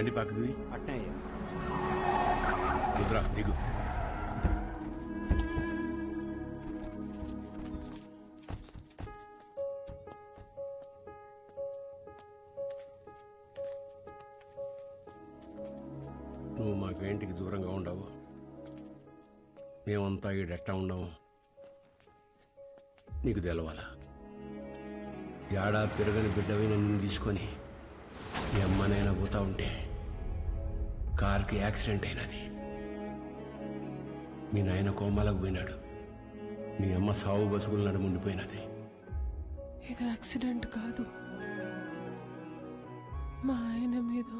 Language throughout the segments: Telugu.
బండి పక్కది అట్నే అయ్యా దిగురా దిగు. నువ్వు మాకు ఇంటికి దూరంగా ఉండవు. మేమంతా ఈడెట్టా ఉండము నీకు తెలవాలా? ఏడా తిరగని బిడ్డవి నిన్ను తీసుకొని మీ అమ్మనైనా పోతా ఉంటే కార్కి యాక్సిడెంట్ అయినది. మీ నాయన కోమాలకు పోయినాడు. మీ అమ్మ సావు బతుకులు నడుముండిపోయినది ఇది యాక్సిడెంట్ కాదు. మా ఆయన మీద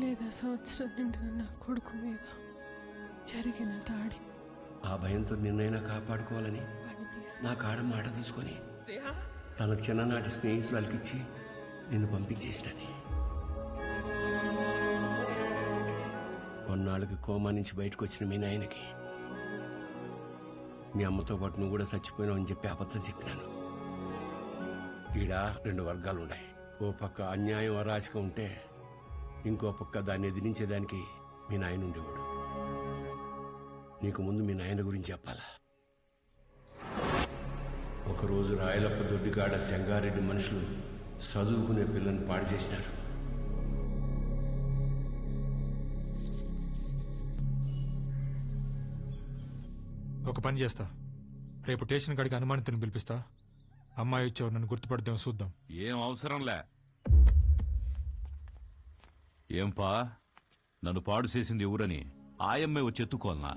లేదా సంవత్సరం నిండిన నా కొడుకు మీద జరిగిన దాడి. ఆ భయంతో నిన్నైనా కాపాడుకోవాలని నా కాడ మాట తీసుకొని తన చిన్ననాటి స్నేహితురాలకిచ్చి నిన్ను పంపించేసినది. కొన్నాళ్ళకి కోమా నుంచి బయటకు వచ్చిన మీ నాయనకి. మీ అమ్మతో పాటు నువ్వు కూడా చచ్చిపోయినావు అని చెప్పి అబద్ధం చెప్పినాను. ఈడ రెండు వర్గాలు ఉన్నాయి ఓ పక్క అన్యాయం అరాచకం ఉంటే ఇంకో పక్క దాన్ని ఎదిరించేదానికి మీ నాయన ఉండేవాడు. నీకు ముందు మీ నాయన గురించి చెప్పాలా? ఒకరోజు రాయలప్ప దొడ్డిగాడ సంగారెడ్డి మనుషులు చదువుకునే పిల్లని పాడు చేసినారు. ఒక పని చేస్తా. రేపు స్టేషన్ కాడికి అనుమానితుని పిలిపిస్తా. అమ్మాయి వచ్చేవారు నన్ను గుర్తుపడతాం చూద్దాం. ఏం అవసరంలే ఏంపా? నన్ను పాడు చేసింది ఎవరని ఆయమ్మే వచ్చి ఎత్తుకోవాలనా?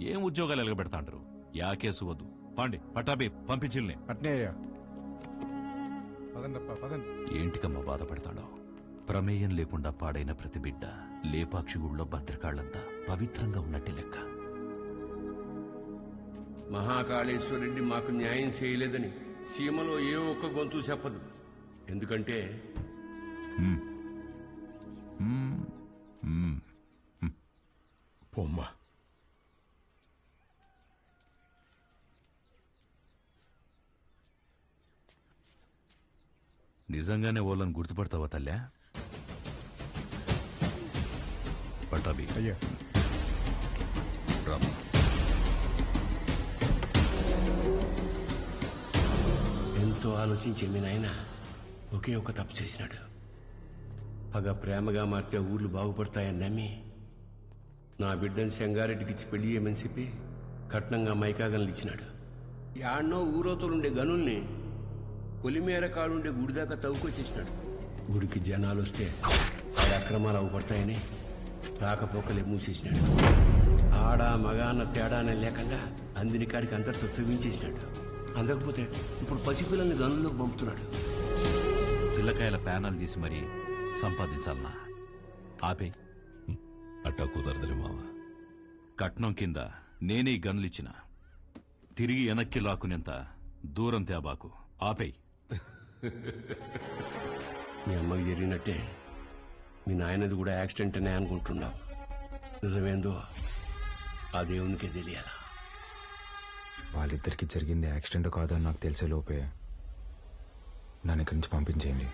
ఏం ఉద్యోగాలు ఎలగబెడతాంటారు యా కేసు వద్దు. పాండి పటాబి పంపించిల్ని. అట్నే అయ్యా. పదండప్ప పదండి. ఏంటికమ్మా బాధపడతాడో? ప్రమేయం లేకుండా పాడైన ప్రతి బిడ్డ లేపాక్షి గుళ్ళో భద్రకాళ్ళంతా పవిత్రంగా ఉన్నట్టే లెక్క. మహాకాళేశ్వరరెడ్డి మాకు న్యాయం చేయలేదని సీమలో ఏ ఒక్క గొంతు చెప్పదు. ఎందుకంటే పొమ్మ. నిజంగానే వాళ్ళని గుర్తుపడతావా తల్లా? పటాబి అయ్యా. రామ్మా. ఎంతో ఆలోచించే మీ నాయన ఒకే ఒక తప్పు చేసినాడు. పగ ప్రేమగా మారితే ఊర్లు బాగుపడతాయని నమ్మి నా బిడ్డను శంగారెడ్డికి ఇచ్చి పెళ్ళి చేయమని చెప్పి కట్నంగా మైకాగన్లు ఇచ్చినాడు. యాడ్నో ఊరోతలుండే గనుల్ని పొలిమేర కాడుండే గుడి దాకా తవ్వుకొచ్చేసినాడు. గుడికి జనాలు వస్తే అక్రమాలు అవుపడతాయని రాకపోకలే మూసేసినాడు. ఆడ మగాన తేడానే లేకుండా అందిని కాడికి అంతటితో చూపించేసినాడు. అందకపోతే ఇప్పుడు పసిపిల్లల్ని గనుల్లోకి పంపుతున్నాడు. పిల్లకాయల ప్యానల్ తీసి మరీ సంపాదించాలనా ఆపే. అట్టా కుదరదులే మావా. కట్నం కింద నేనే ఈ గన్లిచ్చిన తిరిగి వెనక్కి లాక్కునేంత దూరం తేబాకు. ఆపేయ్ మీ అమ్మకి జరిగినట్టే మీ నాయనది కూడా యాక్సిడెంట్ అనే అనుకుంటున్నావు. నిజమేందో ఆ దేవునికే తెలియాలా? వాళ్ళిద్దరికి జరిగింది యాక్సిడెంట్ కాదో నాకు తెలిసే లోపే నన్ను ఇక్కడి నుంచి పంపించేయండి.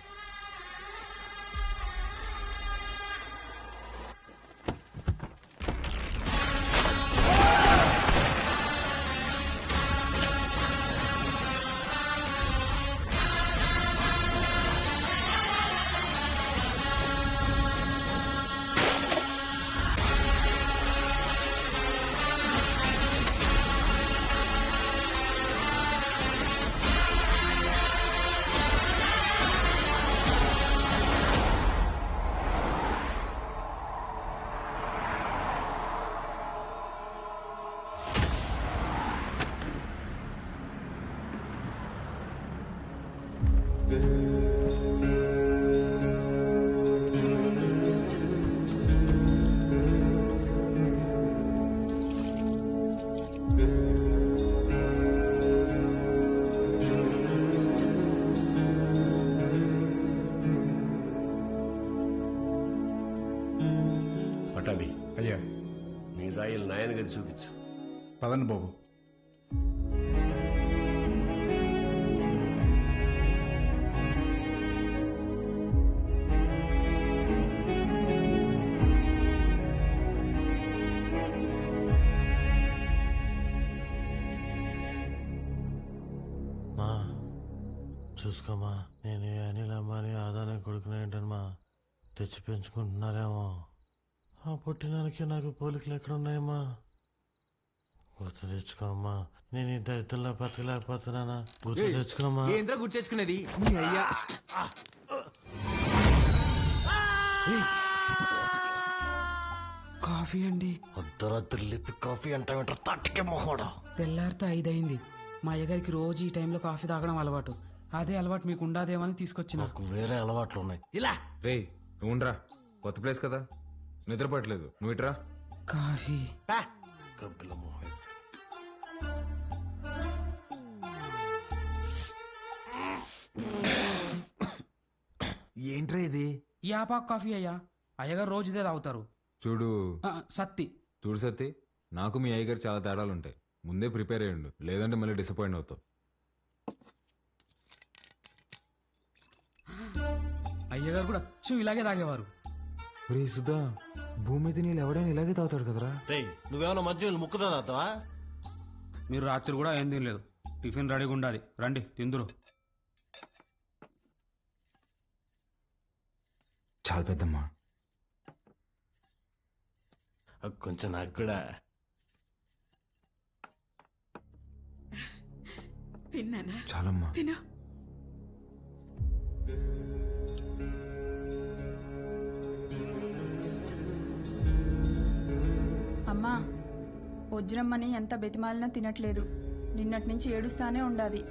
అది చూపించు. పదండి బాబు. మా చూసుకోమా నేను అనిల్ అమ్మాని ఆదానే కొడుకునేంటనమా తెచ్చి పెంచుకుంటున్నారేమో. ఆ పుట్టినానికి నాకు పోలికలు ఎక్కడున్నాయమ్మా? గుర్తు తెచ్చుకోమ్మా నేను ఈ దరిద్రంలో బతకలేకపోతున్నానా? గుర్తు తెచ్చుకోమ్మా ఏంద్రా గుర్తు తెచ్చుకునేది? నీ అయ్యా. కాఫీ అండి. అర్ధరాత్రి లిపి కాఫీ అంటే తట్టికే మొహోడా. తెల్లారితో ఐదయింది మా అయ్యగారికి రోజు ఈ టైంలో కాఫీ తాగడం అలవాటు. అదే అలవాటు మీకు ఉండాదేమని తీసుకొచ్చిన. నాకు వేరే అలవాట్లు ఉన్నాయి. ఇలా. రే నువ్వురా కొత్త ప్లేస్ కదా. నిద్రపట్టలేదు నువ్వు ఇట్రా కాఫీ. కబ్బిల మొహం వేసుకొని. ఏంట్రా ఇది? ఈ ఆపాకు కాఫీ అయ్యా. అయ్యగారు రోజు ఇదే తాగుతారు. చూడు. ఆ, సత్తి. చూడు సత్తి నాకు మీ అయ్యగారు చాలా తేడాలు ఉంటాయి ముందే ప్రిపేర్ అయ్యండు. లేదంటే మళ్ళీ డిసప్పాయింట్ అవుతావు. అయ్యగారు కూడా అచ్చు ఇలాగే తాగేవారు. రే సుధా భూమి మీద నీళ్ళు ఎవడైనా ఇలాగే తాగుతాడు కదరా? రేయ్ నువ్వేమన్నా మధ్య ముక్కుదా తాతావా మీరు రాత్రి కూడా ఏం తినలేదు. టిఫిన్ రెడీగా ఉండాలి. రండి తిందురు. చాలా పెద్దమ్మా. కొంచెం నాకు కూడా. తిన్నానా? చాలమ్మా. తిను. అమ్మా వజ్రమ్మని ఎంత బెతిమాలినా తినట్లేదు. నిన్నటి నుంచి ఏడుస్తానే ఉండాది.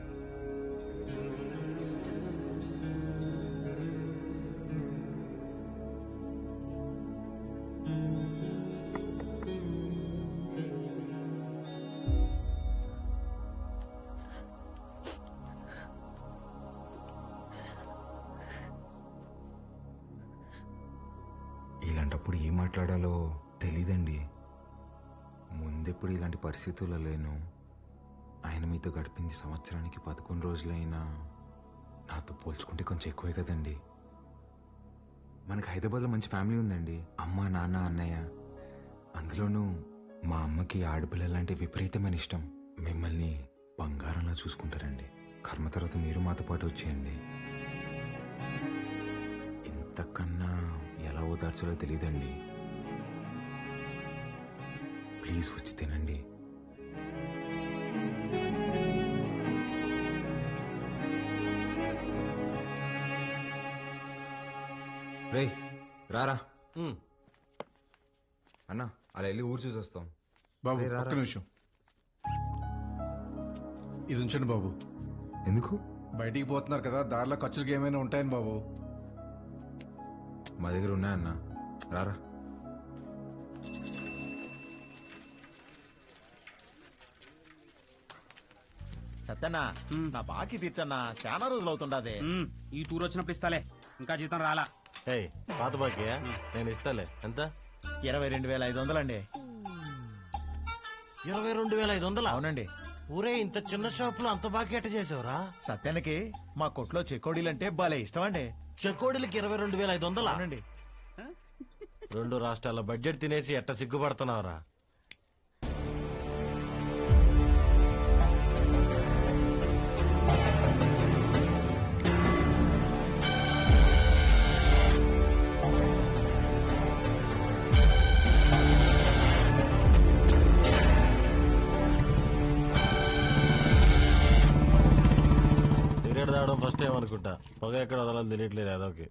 ఇలాంటప్పుడు ఏం మాట్లాడాలో తెలీదండి. ముందెప్పుడు ఇలాంటి పరిస్థితుల్లో లేను. ఆయన మీతో గడిపింది సంవత్సరానికి పదకొండు రోజులైనా నాతో పోల్చుకుంటే కొంచెం ఎక్కువే కదండి. మనకి హైదరాబాద్లో మంచి ఫ్యామిలీ ఉందండి. అమ్మ నాన్న అన్నయ్య. అందులోనూ మా అమ్మకి ఆడపిల్లలంటే విపరీతమైన ఇష్టం. మిమ్మల్ని బంగారంలా చూసుకుంటారండి. కర్మ తర్వాత మీరు మాతో పాటు వచ్చేయండి. ఇంతకన్నా ఎలా ఓదార్చాలో తెలియదండి. ప్లీజ్ వచ్చి తినండి. రే రారా. అన్న అలా వెళ్ళి ఊరు చూసి వస్తాం బాబు రారా. ఒక్క నిమిషం. ఇది ఉంచండి బాబు. ఎందుకు? బయటికి పోతున్నారు కదా దారిలో ఖర్చులకి ఏమైనా ఉంటాయని బాబు. మా దగ్గర ఉన్నాయన్న. రారా. సత్యన్నా నా బాకీ తీర్చన్నా చాలా రోజులు అవుతుండదే. ఈ టూర్ వచ్చినప్పుడు ఇస్తాలే. ఇంకా జీతం రాలా. ఏయ్ పాత బాకీ నేను ఇస్తాలే ఎంత? ఇరవై రెండు వేల ఐదు వందలండి. ఇరవై రెండు వేల ఐదు వందలు? అవునండి. ఊరే ఇంత చిన్న షాప్లో అంత బాకీ ఎట్ట చేసావురా? సత్యానికి మా కొట్లో చెకోడీలంటే భలే ఇష్టం అండి చెకోడిలకి ఇరవై రెండు వేల ఐదు వందలు? అవునండి. రెండు రాష్ట్రాల బడ్జెట్ తినేసి ఎట్ట సిగ్గుపడుతున్నావురా? అనుకుంటా. పొగ ఎక్కడ వదలని తెలియట్లేదు అదొకే